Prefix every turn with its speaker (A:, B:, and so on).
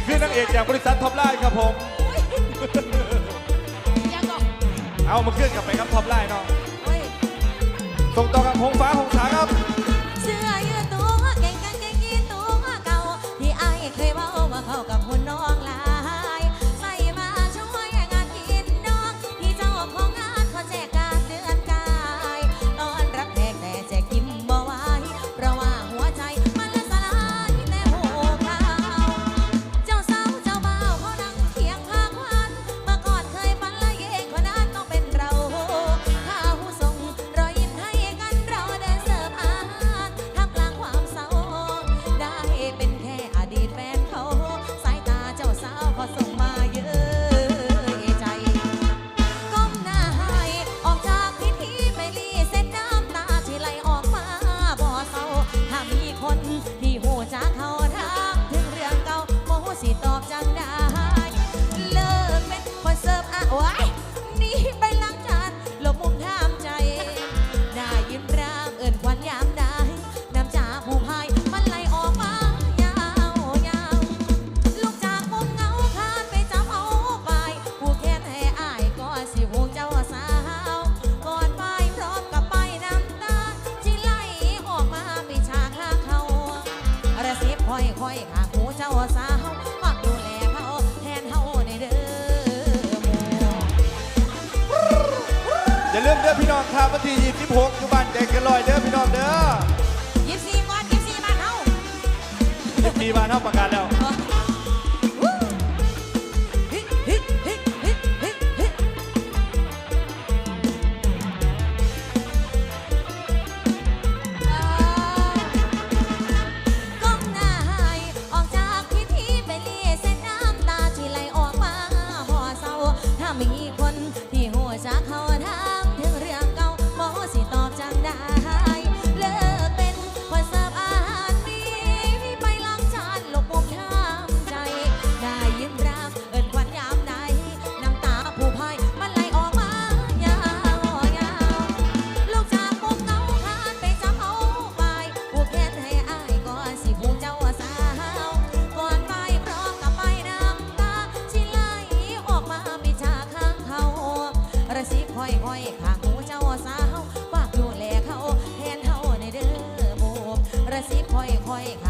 A: นี่คือนา
B: ง
A: เอกจากบริษัทท็อปไลน์ครับ
B: ผม ยังบอเอามาเคลื่อนกลับไปครับท็อปไลน์เนาะเฮ้ส่งต่อกับหงฟ้าหงสาครับ อยคอยหาหูเจ้าสาวมัดูแลเขาแทนเขาในเด้อ
A: อย่าลืมเด้อพี่น้องครับวันที่26อยุบันใจเกันลอยเด้อพี่น้องเด้อ
B: ยิบซีบอนยิบซีบ้านเฮา
A: พี่บ้านเฮาประกาศแล้ว
B: ห้อยห้อยข้างหูเจ้าสาวฝากดูแลเขาแทนเขาในเด้อโบบระซิบห้อยคอยข้า